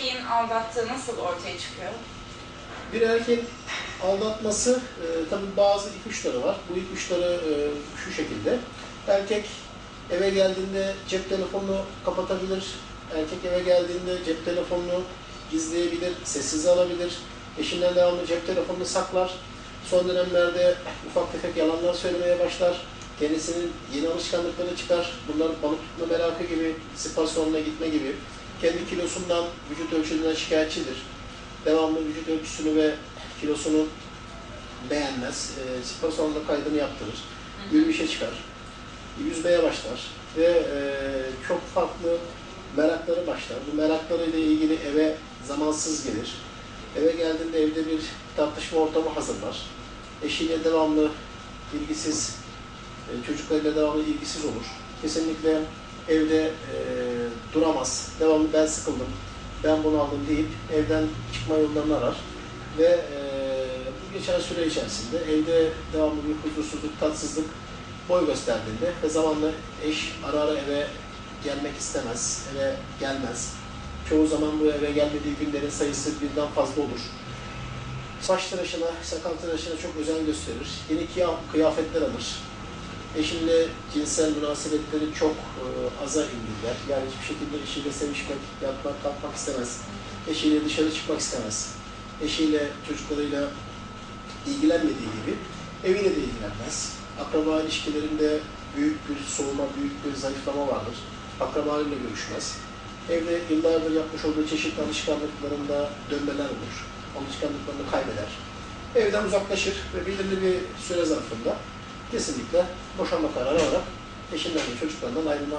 erkeğin aldattığı nasıl ortaya çıkıyor? Bir erkeğin aldatması e, tabii bazı ipuçları var. Bu ipuçları e, şu şekilde. Erkek eve geldiğinde cep telefonunu kapatabilir. Erkek eve geldiğinde cep telefonunu gizleyebilir, sessiz alabilir. Eşinden devamlı cep telefonunu saklar. Son dönemlerde ufak tefek yalanlar söylemeye başlar. Kendisinin yeni alışkanlıkları çıkar. Bunlar balık tutma merakı gibi, spor salonuna gitme gibi. Kendi kilosundan, vücut ölçüsünden şikayetçidir. Devamlı vücut ölçüsünü ve kilosunu beğenmez. E, spor salonunda kaydını yaptırır. Yürüyüşe çıkar. Yüzmeye başlar. Ve e, çok farklı merakları başlar. Bu meraklarıyla ilgili eve zamansız gelir. Eve geldiğinde evde bir tartışma ortamı hazırlar. Eşiyle devamlı ilgisiz, e, çocuklarıyla devamlı ilgisiz olur. Kesinlikle evde e, duramaz. Devamlı ben sıkıldım, ben bunu aldım deyip evden çıkma yollarını arar. Ve e, bu geçen süre içerisinde evde devamlı bir huzursuzluk, tatsızlık boy gösterdiğinde ve zamanla eş ara ara eve gelmek istemez, eve gelmez. Çoğu zaman bu eve gelmediği günlerin sayısı birden fazla olur. Saç tıraşına, sakal tıraşına çok özen gösterir. Yeni kıya- kıyafetler alır. Eşinle cinsel münasebetleri çok e, aza indirger. Yani hiçbir şekilde eşiyle sevişmek, yatmak, kalkmak istemez. Eşiyle dışarı çıkmak istemez. Eşiyle, çocuklarıyla ilgilenmediği gibi eviyle de ilgilenmez. Akraba ilişkilerinde büyük bir soğuma, büyük bir zayıflama vardır. Akrabalarıyla görüşmez. Evde yıllardır yapmış olduğu çeşitli alışkanlıklarında dönmeler olur. Alışkanlıklarını kaybeder. Evden uzaklaşır ve belirli bir süre zarfında kesinlikle boşanma kararı alarak eşinden ve çocuklarından ayrılma